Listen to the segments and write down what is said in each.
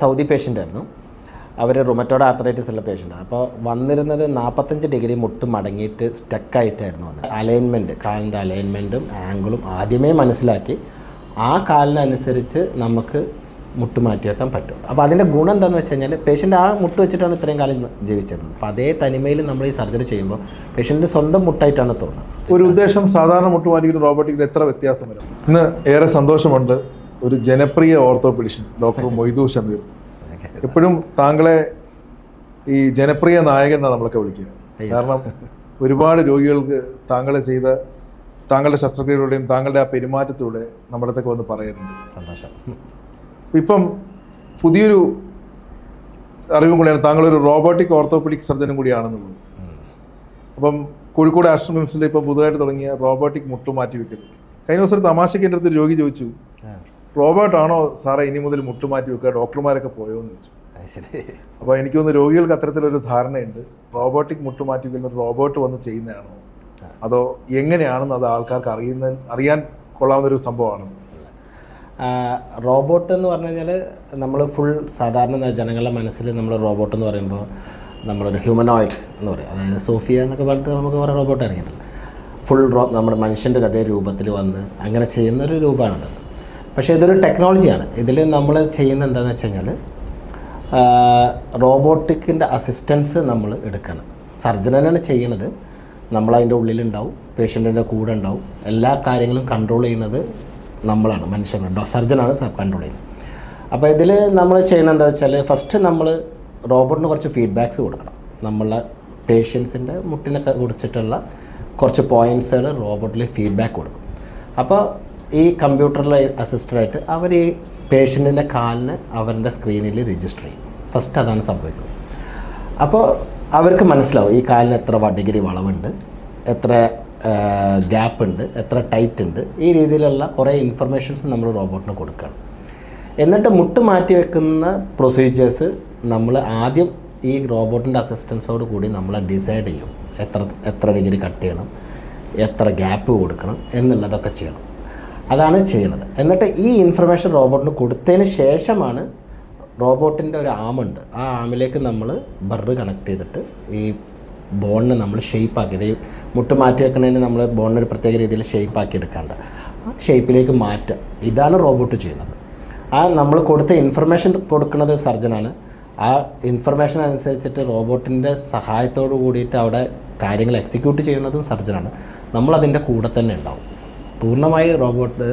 Saudi patient ആയിരുന്നു. അവർ rheumatoid arthritis ഉള്ള പേഷ്യന്റ് അപ്പോൾ വന്നിരുന്നത് നാൽപ്പത്തഞ്ച് ഡിഗ്രി മുട്ട് മടങ്ങിയിട്ട് സ്റ്റക്കായിട്ടായിരുന്നു വന്നത്. അലൈൻമെന്റ് കാലിന്റെ അലൈൻമെന്റും ആംഗിളും ആദ്യമേ മനസ്സിലാക്കി. ആ കാലിനനുസരിച്ച് നമുക്ക് മുട്ട് മാറ്റി വെക്കാൻ പറ്റും. അപ്പോൾ അതിന്റെ ഗുണം എന്താണെന്ന് വെച്ച് കഴിഞ്ഞാൽ പേഷ്യന്റ് ആ മുട്ട് വെച്ചിട്ടാണ് ഇത്രയും കാലം ജീവിച്ചിരുന്നത്. അപ്പോൾ അതേ തനിമയിൽ നമ്മൾ ഈ സർജറി ചെയ്യുമ്പോൾ പേഷ്യന്റിന് സ്വന്തം മുട്ടായിട്ടാണ് തോന്നുന്നത്. ഒരു ഉദ്ദേശം സാധാരണ മുട്ട് മാറ്റിക്കുന്ന റോബോട്ടിക്കിന് എത്ര വ്യത്യാസം വരും? ഇന്ന് ഏറെ സന്തോഷമുണ്ട്. ഒരു ജനപ്രിയ ഓർത്തോപെഡിഷ്യൻ ഡോക്ടർ മൊയ്തു ഷമീർ. എപ്പോഴും താങ്കളെ ഈ ജനപ്രിയ നായകൻ എന്നാണ് നമ്മളൊക്കെ വിളിക്കുക. കാരണം ഒരുപാട് രോഗികൾക്ക് താങ്കൾ ചെയ്ത താങ്കളുടെ ശസ്ത്രക്രിയയിലൂടെയും താങ്കളുടെ ആ പെരുമാറ്റത്തിലൂടെ നമ്മുടെ അടുത്തൊക്കെ വന്ന് പറയാറുണ്ട്. സന്തോഷം. ഇപ്പം പുതിയൊരു അറിവും കൂടിയാണ് താങ്കളൊരു റോബോട്ടിക് ഓർത്തോപെഡിക് സർജനും കൂടിയാണെന്നുള്ളത്. അപ്പം കോഴിക്കോട് ആശ്രമിംസിൽ ഇപ്പം പുതുതായിട്ട് തുടങ്ങിയ റോബോട്ടിക് മുട്ടു മാറ്റി വെക്കൽ കഴിഞ്ഞ ദിവസം ഒരു തമാശയ്ക്ക് എന്റെ അടുത്ത് രോഗി ചോദിച്ചു. റോബോട്ടാണോ സാറേ ഇനി മുതൽ മുട്ടുമാറ്റി വെക്കുക? ഡോക്ടർമാരൊക്കെ പോയോ എന്ന് ചോദിച്ചു. ശരി. അപ്പോൾ എനിക്ക് തോന്നുന്നു രോഗികൾക്ക് അത്തരത്തിലൊരു ധാരണയുണ്ട്. റോബോട്ടിക് മുട്ടുമാറ്റി വെക്കുന്ന റോബോട്ട് വന്ന് ചെയ്യുന്നതാണോ? അതോ എങ്ങനെയാണെന്ന് അത് ആൾക്കാർക്ക് അറിയുന്ന അറിയാൻ കൊള്ളാവുന്ന ഒരു സംഭവമാണെന്ന് റോബോട്ട് എന്ന് പറഞ്ഞു കഴിഞ്ഞാൽ നമ്മൾ ഫുൾ സാധാരണ ജനങ്ങളുടെ മനസ്സിൽ നമ്മൾ റോബോട്ട് എന്ന് പറയുമ്പോൾ നമ്മളൊരു ഹ്യൂമനോയിഡ് എന്ന് പറയും. അതായത് സോഫിയ എന്നൊക്കെ പറഞ്ഞിട്ട് നമുക്ക് കുറേ റോബോട്ട് ഇറങ്ങിയിട്ടില്ല ഫുൾ റോ നമ്മുടെ മനുഷ്യന്റെ അതേ രൂപത്തിൽ വന്ന് അങ്ങനെ ചെയ്യുന്നൊരു രൂപമാണത്. പക്ഷേ ഇതൊരു ടെക്നോളജിയാണ് ഇതിൽ നമ്മൾ ചെയ്യുന്ന എന്താണെന്ന് വെച്ച് കഴിഞ്ഞാൽ റോബോട്ടിക്കിന്റെ അസിസ്റ്റൻസ് നമ്മൾ എടുക്കണം. സർജനാണ് ചെയ്യണത്. നമ്മളതിന്റെ ഉള്ളിലുണ്ടാവും പേഷ്യന്റിന്റെ കൂടെ ഉണ്ടാവും. എല്ലാ കാര്യങ്ങളും കൺട്രോൾ ചെയ്യുന്നത് നമ്മളാണ് മനുഷ്യനുണ്ടോ സർജനാണ് കൺട്രോൾ ചെയ്യുന്നത്. അപ്പോൾ ഇതിൽ നമ്മൾ ചെയ്യുന്നത് എന്താ വെച്ചാൽ ഫസ്റ്റ് നമ്മൾ റോബോട്ടിന് കുറച്ച് ഫീഡ്ബാക്സ് കൊടുക്കണം. നമ്മളെ പേഷ്യൻസിന്റെ മുട്ടിനെ കുറിച്ചിട്ടുള്ള കുറച്ച് പോയിൻസുകൾ റോബോട്ടിൽ ഫീഡ്ബാക്ക് കൊടുക്കും. അപ്പോൾ ഈ കമ്പ്യൂട്ടറിൽ അസിസ്റ്റഡായിട്ട് അവർ ഈ പേഷ്യന്റിന്റെ കാലിന് അവരുടെ സ്ക്രീനിൽ രജിസ്റ്റർ ചെയ്യും. ഫസ്റ്റ് അതാണ് സംഭവിക്കുന്നത്. അപ്പോൾ അവർക്ക് മനസ്സിലാവും ഈ കാലിന് എത്ര ഡിഗ്രി വളവുണ്ട് എത്ര ഗ്യാപ്പ് ഉണ്ട് എത്ര ടൈറ്റ് ഉണ്ട്. ഈ രീതിയിലുള്ള കുറേ ഇൻഫർമേഷൻസ് നമ്മൾ റോബോട്ടിന് കൊടുക്കണം. എന്നിട്ട് മുട്ട് മാറ്റി വെക്കുന്ന പ്രൊസീജിയേഴ്സ് നമ്മൾ ആദ്യം ഈ റോബോട്ടിന്റെ അസിസ്റ്റൻസോട് കൂടി നമ്മൾ ഡിസൈഡ് ചെയ്യും. എത്ര എത്ര ഡിഗ്രി കട്ട് ചെയ്യണം എത്ര ഗ്യാപ്പ് കൊടുക്കണം എന്നുള്ളതൊക്കെ ചെയ്യണം. അതാണ് ചെയ്യുന്നത് എന്നിട്ട് ഈ ഇൻഫർമേഷൻ റോബോട്ടിന് കൊടുത്തതിന് ശേഷമാണ് റോബോട്ടിന്റെ ഒരു ആമുണ്ട്. ആ ആമിലേക്ക് നമ്മൾ ബർറ് കണക്ട് ചെയ്തിട്ട് ഈ ബോണിനെ നമ്മൾ ഷേപ്പ് ആക്കി ഈ മുട്ട് മാറ്റി വെക്കുന്നതിന് നമ്മൾ ബോണിന് ഒരു പ്രത്യേക രീതിയിൽ ഷേപ്പ് ആക്കി എടുക്കാണ്ട്. ആ ഷെയ്പ്പിലേക്ക് മാറ്റുക. ഇതാണ് റോബോട്ട് ചെയ്യുന്നത്. ആ നമ്മൾ കൊടുത്ത ഇൻഫർമേഷൻ കൊടുക്കുന്നത് സർജനാണ്. ആ ഇൻഫർമേഷൻ അനുസരിച്ചിട്ട് റോബോട്ടിന്റെ സഹായത്തോടു കൂടിയിട്ട് അവിടെ കാര്യങ്ങൾ എക്സിക്യൂട്ട് ചെയ്യുന്നതും സർജനാണ്. നമ്മളതിന്റെ കൂടെ തന്നെ ഉണ്ടാവും. പൂർണമായി റോബോട്ട്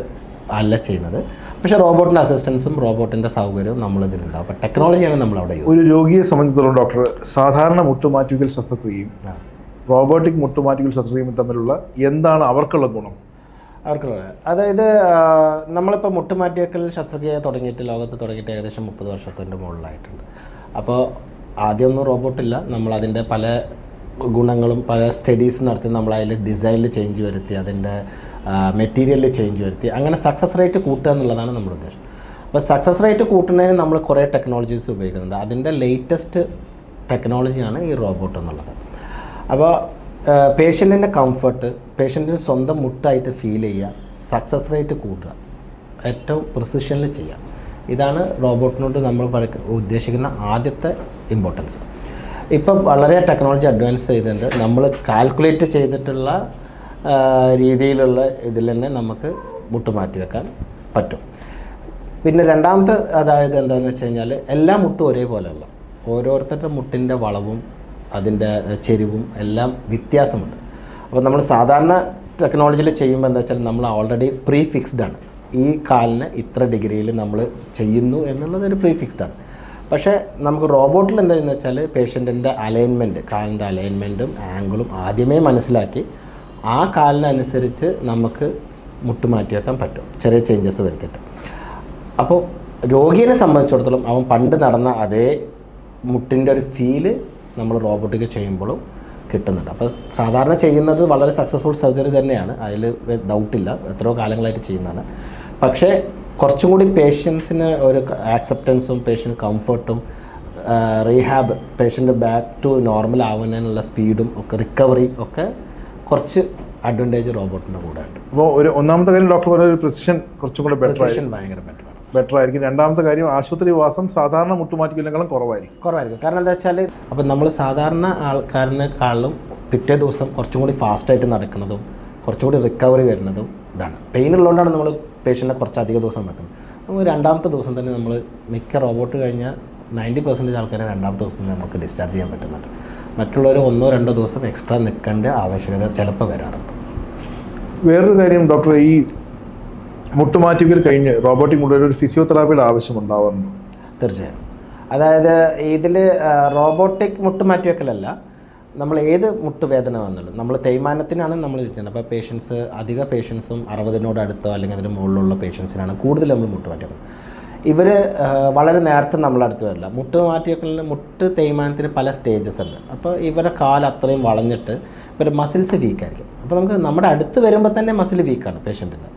അല്ല ചെയ്യുന്നത്. പക്ഷേ റോബോട്ടിന്റെ അസിസ്റ്റൻസും റോബോട്ടിന്റെ സൗകര്യവും നമ്മളിതിലുണ്ടാവും അപ്പോൾ ടെക്നോളജിയാണ് നമ്മൾ അവിടെ ഒരു രോഗിയെ സംബന്ധിച്ചിടത്തോളം ഡോക്ടർ സാധാരണ മുട്ടുമാറ്റിക്കൽ ശസ്ത്രക്രിയയും റോബോട്ടിക് മുട്ടുമാറ്റിക്കൽ ശസ്ത്രക്രിയയും തമ്മിലുള്ള എന്താണ് അവർക്കുള്ള ഗുണം? അവർക്കുള്ള അതായത് നമ്മളിപ്പോൾ മുട്ടുമാറ്റിയക്കൽ ശസ്ത്രക്രിയ തുടങ്ങിയിട്ട് ലോകത്ത് തുടങ്ങിയിട്ട് ഏകദേശം മുപ്പത് വർഷത്തിന്റെ മുകളിലായിട്ടുണ്ട്. അപ്പോൾ ആദ്യമൊന്നും റോബോട്ടില്ല നമ്മൾ അതിന്റെ പല ഗുണങ്ങളും പല സ്റ്റഡീസ് നടത്തി നമ്മൾ അതിൽ ഡിസൈനിൽ ചേഞ്ച് വരുത്തി അതിന്റെ മെറ്റീരിയലിൽ ചേഞ്ച് വരുത്തി. അങ്ങനെ സക്സസ് റേറ്റ് കൂട്ടുക എന്നുള്ളതാണ് നമ്മുടെ ഉദ്ദേശം. അപ്പോൾ സക്സസ് റേറ്റ് കൂട്ടുന്നതിന് നമ്മൾ കുറേ ടെക്നോളജീസ് ഉപയോഗിക്കുന്നുണ്ട്. അതിന്റെ ലേറ്റസ്റ്റ് ടെക്നോളജിയാണ് ഈ റോബോട്ട് എന്നുള്ളത്. അപ്പോൾ പേഷ്യന്റിന്റെ കംഫർട്ട് പേഷ്യന്റിന് സ്വന്തം മുട്ടായിട്ട് ഫീൽ ചെയ്യുക സക്സസ് റേറ്റ് കൂട്ടുക ഏറ്റവും പ്രിസിഷനിൽ ചെയ്യുക. ഇതാണ് റോബോട്ടിനോട് നമ്മൾ ഉദ്ദേശിക്കുന്ന ആദ്യത്തെ ഇമ്പോർട്ടൻസ് ഇപ്പം വളരെ ടെക്നോളജി അഡ്വാൻസ് ചെയ്തിട്ടുണ്ട്. നമ്മൾ കാൽക്കുലേറ്റ് ചെയ്തിട്ടുള്ള രീതിയിലുള്ള ഇതിൽ തന്നെ നമുക്ക് മുട്ട് മാറ്റി വെക്കാൻ പറ്റും. പിന്നെ രണ്ടാമത്തെ അതായത് എന്താണെന്ന് വെച്ച് കഴിഞ്ഞാൽ എല്ലാ മുട്ടും ഒരേപോലെയുള്ള ഓരോരുത്തരുടെ മുട്ടിന്റെ വളവും അതിന്റെ ചെരിവും എല്ലാം വ്യത്യാസമുണ്ട്. അപ്പോൾ നമ്മൾ സാധാരണ ടെക്നോളജിയിൽ ചെയ്യുമ്പോൾ എന്താ വെച്ചാൽ നമ്മൾ ഓൾറെഡി പ്രീ ഫിക്സ്ഡ് ആണ്. ഈ കാലിന് ഇത്ര ഡിഗ്രിയിൽ നമ്മൾ ചെയ്യുന്നു എന്നുള്ളത് ഒരു പ്രീ ഫിക്സ്ഡ് ആണ്. പക്ഷേ നമുക്ക് റോബോട്ടിൽ എന്താണെന്ന് വെച്ചാൽ പേഷ്യന്റിന്റെ അലൈൻമെന്റ് കാലിന്റെ അലൈൻമെന്റും ആംഗിളും ആദ്യമേ മനസ്സിലാക്കി ആ കാലിനനുസരിച്ച് നമുക്ക് മുട്ട് മാറ്റി വെക്കാൻ പറ്റും. ചെറിയ ചേഞ്ചസ് വരുത്തിയിട്ട്. അപ്പോൾ രോഗിയെ സംബന്ധിച്ചിടത്തോളം അവൻ പണ്ട് നടന്ന അതേ മുട്ടിന്റെ ഒരു ഫീൽ നമ്മൾ റോബോട്ടിക് ചെയ്യുമ്പോഴും കിട്ടുന്നുണ്ട്. അപ്പോൾ സാധാരണ ചെയ്യുന്നത് വളരെ സക്സസ്ഫുൾ സർജറി തന്നെയാണ്. അതിൽ ഡൗട്ടില്ല എത്രയോ കാലങ്ങളായിട്ട് ചെയ്യുന്നതാണ്. പക്ഷേ കുറച്ചും കൂടി പേഷ്യൻസിന് ഒരു ആക്സെപ്റ്റൻസും patient കംഫർട്ടും rehab patient back to normal ആവുന്നതിനുള്ള സ്പീഡും ഒക്കെ റിക്കവറി ഒക്കെ കുറച്ച് അഡ്വാന്റേജ് റോബോട്ടിന്റെ കൂടെ ഉണ്ട്. അപ്പോൾ ഒരു ഒന്നാമത്തെ കാര്യം ഡോക്ടർ പറഞ്ഞ ഒരു പ്രിസിഷൻ കുറച്ചും കൂടെ ബെറ്റർ ആയി ഭയങ്കര ബെറ്റർ ആണ്. ബെറ്റർ ആയിരിക്കും. രണ്ടാമത്തെ കാര്യം ആശുപത്രി വാസം സാധാരണ മുട്ടുമാറ്റിക്കുന്നതിനും കുറവായിരിക്കും. കുറവായിരിക്കും. കാരണം എന്താ വെച്ചാൽ അപ്പം നമ്മൾ സാധാരണ ആൾക്കാരിനെക്കാളും പിറ്റേ ദിവസം കുറച്ചും കൂടി ഫാസ്റ്റായിട്ട് നടക്കുന്നതും കുറച്ചും കൂടി റിക്കവറി വരുന്നതും ഇതാണ്. പെയിൻ ഉള്ളതുകൊണ്ടാണ് നമ്മൾ പേഷ്യന്റിനെ കുറച്ച് അധിക ദിവസം വെക്കുന്നത് നമുക്ക് രണ്ടാമത്തെ ദിവസം തന്നെ നമ്മൾ മിക്ക റോബോട്ട് കഴിഞ്ഞാൽ നയന്റി പെർസെന്റേജ് ആൾക്കാരെ രണ്ടാമത്തെ ദിവസം തന്നെ നമുക്ക് ഡിസ്ചാർജ് ചെയ്യാൻ പറ്റുന്നുണ്ട്. മറ്റുള്ളവർ ഒന്നോ രണ്ടോ ദിവസം എക്സ്ട്രാ നിൽക്കേണ്ട ആവശ്യകത ചിലപ്പോൾ വരാറുണ്ട്. വേറൊരു കാര്യം ഡോക്ടർ ഈ മുട്ടുമാറ്റിക്കൽ കഴിഞ്ഞ് റോബോട്ടിക് മുകളിൽ ഒരു ഫിസിയോതെറാപ്പിയുടെ ആവശ്യമുണ്ടാവുന്നു തീർച്ചയായും. അതായത് ഇതിൽ റോബോട്ടിക് മുട്ടുമാറ്റിവെക്കലല്ല. നമ്മൾ ഏത് മുട്ടുവേദന വന്നാലും നമ്മൾ തേയ്മാനത്തിനാണ് നമ്മൾ ചെയ്യുന്നത്. അപ്പോൾ പേഷ്യൻസ് അധിക പേഷ്യൻസും അറുപതിനോട് അടുത്തോ അല്ലെങ്കിൽ അതിന് മുകളിലുള്ള പേഷ്യൻസിനാണ് കൂടുതൽ നമ്മൾ മുട്ട് മാറ്റിവെക്കുന്നത് ഇവർ വളരെ നേരത്തെ നമ്മളെ അടുത്ത് വരില്ല. മുട്ട് മാറ്റിവെക്കലിന് മുട്ട് തേയ്മാനത്തിന് പല സ്റ്റേജസ് ഉണ്ട്. അപ്പോൾ ഇവരുടെ കാൽ അത്രയും വളഞ്ഞിട്ട് ഇവരുടെ മസിൽസ് വീക്കായിരിക്കും അപ്പോൾ നമുക്ക് നമ്മുടെ അടുത്ത് വരുമ്പോൾ തന്നെ മസിൽ വീക്കാണ് പേഷ്യന്റിന്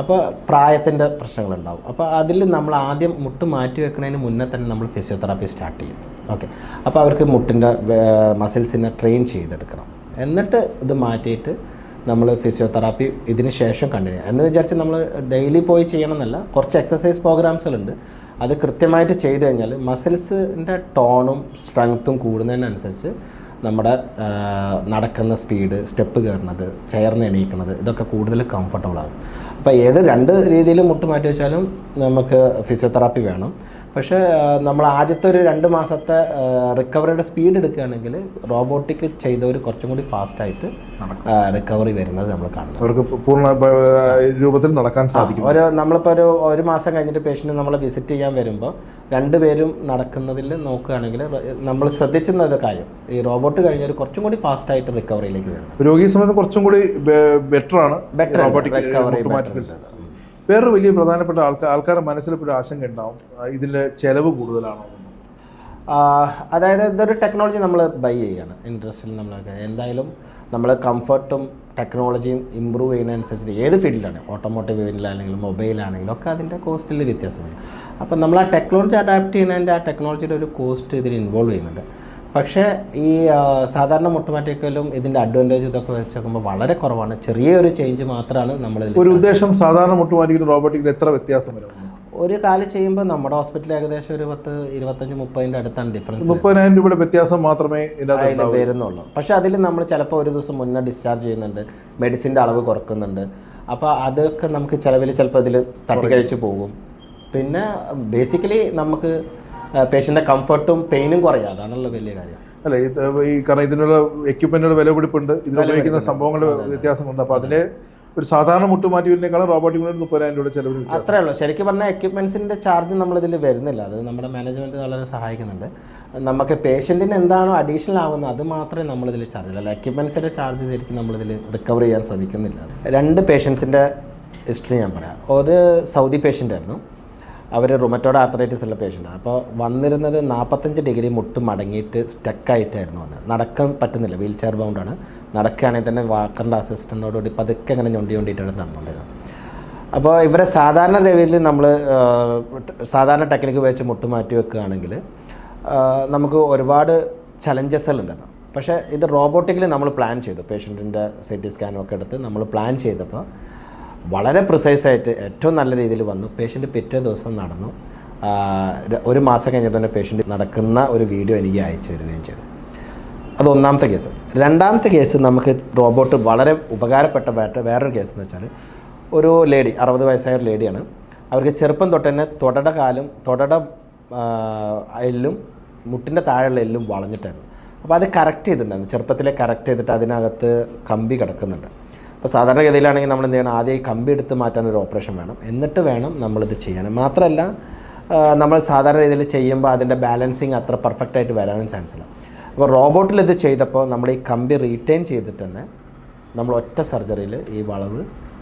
അപ്പോൾ പ്രായത്തിന്റെ പ്രശ്നങ്ങളുണ്ടാവും. അപ്പോൾ അതിൽ നമ്മൾ ആദ്യം മുട്ട് മാറ്റി വെക്കുന്നതിന് മുന്നേ തന്നെ നമ്മൾ ഫിസിയോതെറാപ്പി സ്റ്റാർട്ട് ചെയ്യും. ഓക്കെ അപ്പോൾ അവർക്ക് മുട്ടിന്റെ മസിൽസിനെ ട്രെയിൻ ചെയ്തെടുക്കണം. എന്നിട്ട് ഇത് മാറ്റിയിട്ട് നമ്മൾ ഫിസിയോതെറാപ്പി ഇതിന് ശേഷം കണ്ടിന്യൂ എന്ന് വിചാരിച്ച് നമ്മൾ ഡെയിലി പോയി ചെയ്യണമെന്നല്ല കുറച്ച് എക്സസൈസ് പ്രോഗ്രാംസുകളുണ്ട് അത് കൃത്യമായിട്ട് ചെയ്തു കഴിഞ്ഞാൽ മസിൽസിന്റെ ടോണും സ്ട്രെങ്ത്തും കൂടുന്നതിനനുസരിച്ച് നമ്മുടെ നടക്കുന്ന സ്പീഡ് സ്റ്റെപ്പ് കയറുന്നത് ചേർന്ന് എണീക്കുന്നത് ഇതൊക്കെ കൂടുതൽ കംഫർട്ടബിൾ ആകും. അപ്പോൾ ഏത് രണ്ട് രീതിയിൽ മുട്ട് മാറ്റി വെച്ചാലും നമുക്ക് ഫിസിയോതെറാപ്പി വേണം. പക്ഷേ നമ്മൾ ആദ്യത്തെ ഒരു രണ്ട് മാസത്തെ റിക്കവറിയുടെ സ്പീഡ് എടുക്കുകയാണെങ്കിൽ റോബോട്ടിക് ചെയ്തവർ കുറച്ചും കൂടി ഫാസ്റ്റായിട്ട് റിക്കവറി വരുന്നത് നമ്മൾ കാണുന്നു അവർക്ക് പൂർണ രൂപത്തിൽ നടക്കാൻ സാധിക്കും. ഒരു നമ്മളിപ്പോൾ ഒരു ഒരു മാസം കഴിഞ്ഞിട്ട് പേഷ്യന്റ് നമ്മളെ വിസിറ്റ് ചെയ്യാൻ വരുമ്പോൾ രണ്ടുപേരും നടക്കുന്നതിൽ നോക്കുകയാണെങ്കിൽ നമ്മൾ ശ്രദ്ധിച്ചിരുന്ന ഒരു കാര്യം. ഈ റോബോട്ട് കഴിഞ്ഞാൽ കുറച്ചും കൂടി ഫാസ്റ്റായിട്ട് റിക്കവറിയിലേക്ക് വരും. രോഗിയെ സംബന്ധിച്ച് കുറച്ചും കൂടി ബെറ്റർ ആണ്. ബെറ്റർ. Robotic recovery. വേറൊരു വലിയ പ്രധാനപ്പെട്ട ആൾക്കാർ ആൾക്കാരുടെ മനസ്സിൽ ഇപ്പോൾ ഒരു ആശങ്ക ഉണ്ടാവും. ഇതിന്റെ ചിലവ് കൂടുതലാണോ. അതായത് ഇതൊരു ടെക്നോളജി നമ്മൾ ബൈ ചെയ്യാണ്. ഇൻട്രസ്റ്റിൽ നമ്മൾ എന്തായാലും നമ്മൾ കംഫർട്ടും ടെക്നോളജിയും ഇമ്പ്രൂവ് ചെയ്യുന്നതനുസരിച്ച് ഏത് ഫീൽഡിലാണ് ഓട്ടോമോട്ടീവ് ഫീൽഡിലാണെങ്കിലും മൊബൈലാണെങ്കിലും ഒക്കെ അതിന്റെ കോസ്റ്റിൽ വ്യത്യാസമുണ്ട്. അപ്പം നമ്മൾ ആ ടെക്നോളജി അഡാപ്റ്റ് ചെയ്യുന്നതിന്റെ ആ ടെക്നോളജിയുടെ ഒരു കോസ്റ്റ് ഇതിൽ ഇൻവോൾവ് ചെയ്യുന്നുണ്ട്. പക്ഷേ ഈ സാധാരണ മുട്ടുമാറ്റേക്കാളും ഇതിന്റെ അഡ്വാന്റേജ് ഇതൊക്കെ വെച്ച് നോക്കുമ്പോൾ വളരെ കുറവാണ്. ചെറിയൊരു ചേഞ്ച് മാത്രമാണ് നമ്മൾ ഒരു ഉദ്ദേശം സാധാരണ മുട്ടുമാറ്റിക്കലും റോബോട്ടിക്കും എത്ര വ്യത്യാസം വരും? ഒരു കാൽ ചെയ്യുമ്പോൾ നമ്മുടെ ഹോസ്പിറ്റലിൽ ഏകദേശം ഒരു പത്ത് ഇരുപത്തഞ്ച് മുപ്പതിന്റെ അടുത്താണ് ഡിഫറൻസ് മുപ്പതിനായിരം രൂപയുടെ വ്യത്യാസം മാത്രമേ വരുന്നുള്ളൂ പക്ഷേ അതിൽ നമ്മൾ ചിലപ്പോൾ ഒരു ദിവസം മുന്നേ ഡിസ്ചാർജ് ചെയ്യുന്നുണ്ട്. മെഡിസിന്റെ അളവ് കുറക്കുന്നുണ്ട്. അപ്പോൾ അതൊക്കെ നമുക്ക് ചിലവിൽ ചിലപ്പോൾ ഇതിൽ തട്ടിക്കഴിച്ച് പോകും. പിന്നെ ബേസിക്കലി നമുക്ക് പേഷ്യന്റെ കംഫർട്ടും പെയിനും കുറയുക അതാണല്ലോ വലിയ കാര്യം. അല്ല ഈ കാരണം ഇതിനുള്ള എക്യുപ്മെന്റുകളുടെ വിലപിടിപ്പുണ്ട് ഇതിൽ ഉപയോഗിക്കുന്ന സംഭവങ്ങളുടെ വ്യത്യാസമുണ്ട്. അപ്പോൾ അതിന്റെ ഒരു സാധാരണ മുട്ടുമാറ്റിക്കലിനേക്കാളും റോബോട്ടിക് മുപ്പതിനായിരം രൂപ ചിലവ് അത്രേ ഉള്ളൂ. ശരിക്കും പറഞ്ഞാൽ എക്യുപ്മെൻസിന്റെ ചാർജ് നമ്മളിതിൽ വരുന്നില്ല. അത് നമ്മുടെ മാനേജ്മെന്റ് വളരെ സഹായിക്കുന്നുണ്ട്. നമുക്ക് പേഷ്യന്റിന് എന്താണോ അഡീഷണൽ ആവുന്നത് അത് മാത്രമേ നമ്മളിതിൽ ചാർജ് അല്ല എക്യുപ്മെൻസിന്റെ ചാർജ് ശരിക്കും നമ്മളിതിൽ റിക്കവർ ചെയ്യാൻ ശ്രമിക്കുന്നില്ല. രണ്ട് പേഷ്യൻസിന്റെ ഹിസ്റ്ററി ഞാൻ പറയാം. ഒരു സൗദി പേഷ്യന്റ് ആയിരുന്നു. അവർ റുമറ്റോഡ് ആർത്തറൈറ്റിസ് ഉള്ള പേഷ്യന്റ് അപ്പോൾ വന്നിരുന്നത് നാൽപ്പത്തഞ്ച് ഡിഗ്രി മുട്ട് മടങ്ങിയിട്ട് സ്റ്റക്കായിട്ടായിരുന്നു വന്നത്. നടക്കാൻ പറ്റുന്നില്ല. വീൽ ചെയർ ബൗണ്ടാണ് നടക്കുകയാണെങ്കിൽ തന്നെ വാക്കറിന്റെ അസിസ്റ്റന്റോടുകൂടി പതുക്കെ അങ്ങനെ ഞൊണ്ടി ഞൊണ്ടിയിട്ടാണ് നടന്നുകൊണ്ടിരുന്നത്. അപ്പോൾ ഇവരെ സാധാരണ രീതിയിൽ നമ്മൾ സാധാരണ ടെക്നിക്ക് വെച്ച് മുട്ട് മാറ്റി വെക്കുകയാണെങ്കിൽ നമുക്ക് ഒരുപാട് ചലഞ്ചസുകൾ ഉണ്ടായിരുന്നു. പക്ഷേ ഇത് റോബോട്ടിക്കലി നമ്മൾ പ്ലാൻ ചെയ്തു. പേഷ്യന്റിന്റെ സി ടി സ്കാനും ഒക്കെ എടുത്ത് നമ്മൾ പ്ലാൻ ചെയ്തപ്പോൾ വളരെ പ്രിസൈസായിട്ട് ഏറ്റവും നല്ല രീതിയിൽ വന്നു. പേഷ്യന്റ് പിറ്റേ ദിവസം നടന്നു. ഒരു മാസം കഴിഞ്ഞ തന്നെ പേഷ്യന്റ് നടക്കുന്ന ഒരു വീഡിയോ എനിക്ക് അയച്ചു തരികയും ചെയ്തു. അത് ഒന്നാമത്തെ കേസ് രണ്ടാമത്തെ കേസ് നമുക്ക് റോബോട്ട് വളരെ ഉപകാരപ്പെട്ട വേറെ വേറൊരു കേസ് എന്ന് വെച്ചാൽ ഒരു ലേഡി അറുപത് വയസ്സായ ഒരു ലേഡിയാണ് അവർക്ക് ചെറുപ്പം തൊട്ട് തന്നെ തൊടയുടെ കാലും തൊടയുടെ ആ, എല്ലും മുട്ടിന്റെ താഴെയുള്ള എല്ലും വളഞ്ഞിട്ടായിരുന്നു. അപ്പോൾ അത് കറക്റ്റ് ചെയ്തിട്ടുണ്ടായിരുന്നു. ചെറുപ്പത്തിലെ കറക്റ്റ് ചെയ്തിട്ട് അതിനകത്ത് കമ്പി കിടക്കുന്നുണ്ട്. അപ്പോൾ സാധാരണഗതിയിലാണെങ്കിൽ നമ്മൾ എന്ത് ചെയ്യണം? ആദ്യം ഈ കമ്പി എടുത്ത് മാറ്റാൻ ഒരു ഓപ്പറേഷൻ വേണം. എന്നിട്ട് വേണം നമ്മളിത് ചെയ്യാൻ. മാത്രമല്ല നമ്മൾ സാധാരണ രീതിയിൽ ചെയ്യുമ്പോൾ അതിന്റെ ബാലൻസിങ് അത്ര പെർഫെക്റ്റ് ആയിട്ട് വരാനും ചാൻസ് ഇല്ല. അപ്പോൾ റോബോട്ടിൽ ഇത് ചെയ്തപ്പോൾ നമ്മൾ ഈ കമ്പി റീറ്റെയിൻ ചെയ്തിട്ട് തന്നെ നമ്മൾ ഒറ്റ സർജറിയിൽ ഈ വളവ്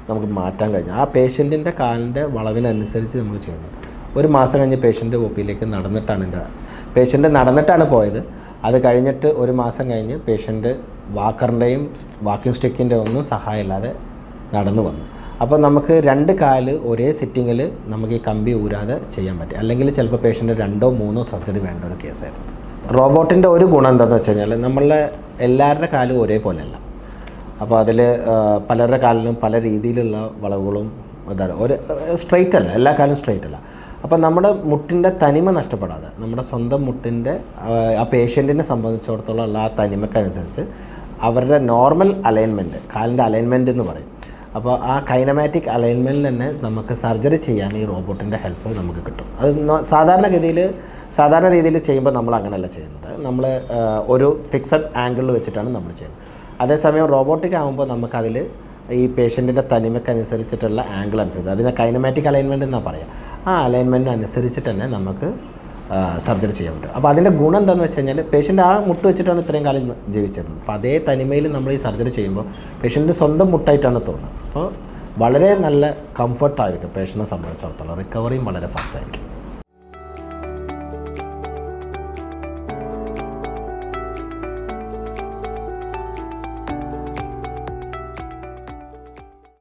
നമുക്ക് മാറ്റാൻ കഴിഞ്ഞു. ആ പേഷ്യന്റിന്റെ കാലിന്റെ വളവിനനുസരിച്ച് നമ്മൾ ചെയ്യുന്നു. ഒരു മാസം കഴിഞ്ഞ് പേഷ്യന്റ് ഒ പിയിലേക്ക് നടന്നിട്ടാണ് എന്റെ പേഷ്യന്റ് നടന്നിട്ടാണ് പോയത്. അത് കഴിഞ്ഞിട്ട് ഒരു മാസം കഴിഞ്ഞ് പേഷ്യന്റ് വാക്കറിന്റെയും വാക്കിംഗ് സ്റ്റിക്കിന്റെ ഒന്നും സഹായമില്ലാതെ നടന്നു വന്നു. അപ്പോൾ നമുക്ക് രണ്ട് കാൽ ഒരേ സിറ്റിങ്ങിൽ നമുക്ക് ഈ കമ്പി ഊരാതെ ചെയ്യാൻ പറ്റും. അല്ലെങ്കിൽ ചിലപ്പോൾ പേഷ്യന്റ് രണ്ടോ മൂന്നോ സർജറി വേണ്ട ഒരു കേസായിരുന്നു റോബോട്ടിന്റെ ഒരു ഗുണം എന്താണെന്ന് വെച്ച് കഴിഞ്ഞാൽ നമ്മളെ എല്ലാവരുടെ കാലും ഒരേപോലെയല്ല. അപ്പോൾ അതിൽ പലരുടെ കാലിലും പല രീതിയിലുള്ള വളവുകളും ഇതാണ്. ഒരു സ്ട്രെയിറ്റ് അല്ല. എല്ലാ കാലും സ്ട്രെയിറ്റ് അല്ല. അപ്പോൾ നമ്മുടെ മുട്ടിന്റെ തനിമ നഷ്ടപ്പെടാതെ നമ്മുടെ സ്വന്തം മുട്ടിന്റെ ആ പേഷ്യന്റിനെ സംബന്ധിച്ചിടത്തോളം ഉള്ള ആ തനിമക്കനുസരിച്ച് അവരുടെ നോർമൽ അലൈൻമെന്റ് കാലിന്റെ അലൈൻമെന്റ് എന്ന് പറയും. അപ്പോൾ ആ കൈനമാറ്റിക് അലൈൻമെന്റിൽ തന്നെ നമുക്ക് സർജറി ചെയ്യാൻ ഈ റോബോട്ടിന്റെ ഹെൽപ്പ് നമുക്ക് കിട്ടും. അത് സാധാരണഗതിയിൽ സാധാരണ രീതിയിൽ ചെയ്യുമ്പോൾ നമ്മൾ അങ്ങനെയല്ല ചെയ്യുന്നത്. നമ്മൾ ഒരു ഫിക്സഡ് ആംഗിളിൽ വെച്ചിട്ടാണ് നമ്മൾ ചെയ്യുന്നത്. അതേസമയം റോബോട്ടിക് ആകുമ്പോൾ നമുക്കതിൽ ഈ പേഷ്യന്റിന്റെ തനിമയ്ക്കനുസരിച്ചിട്ടുള്ള ആംഗിൾ അനുസരിച്ച് അതിനെ കൈനമാറ്റിക് അലൈൻമെന്റ് എന്നാണ് പറയുക ആ അലൈൻമെന്റിനനുസരിച്ചിട്ട് തന്നെ നമുക്ക് സർജറി ചെയ്യാൻ പറ്റും. അപ്പോൾ അതിന്റെ ഗുണം എന്താണെന്ന് വെച്ച് കഴിഞ്ഞാൽ പേഷ്യന്റ് ആ മുട്ട് വെച്ചിട്ടാണ് ഇത്രയും കാലം ജീവിച്ചിരുന്നത്. അപ്പോൾ അതേ തനിമയിൽ നമ്മൾ ഈ സർജറി ചെയ്യുമ്പോൾ പേഷ്യന്റിന്റെ സ്വന്തം മുട്ടായിട്ടാണ് തോന്നുന്നത്. അപ്പോൾ വളരെ നല്ല കംഫർട്ടായിരിക്കും പേഷ്യനെ സംബന്ധിച്ചിടത്തോളം. റിക്കവറിയും വളരെ ഫാസ്റ്റ് ആയിരിക്കും.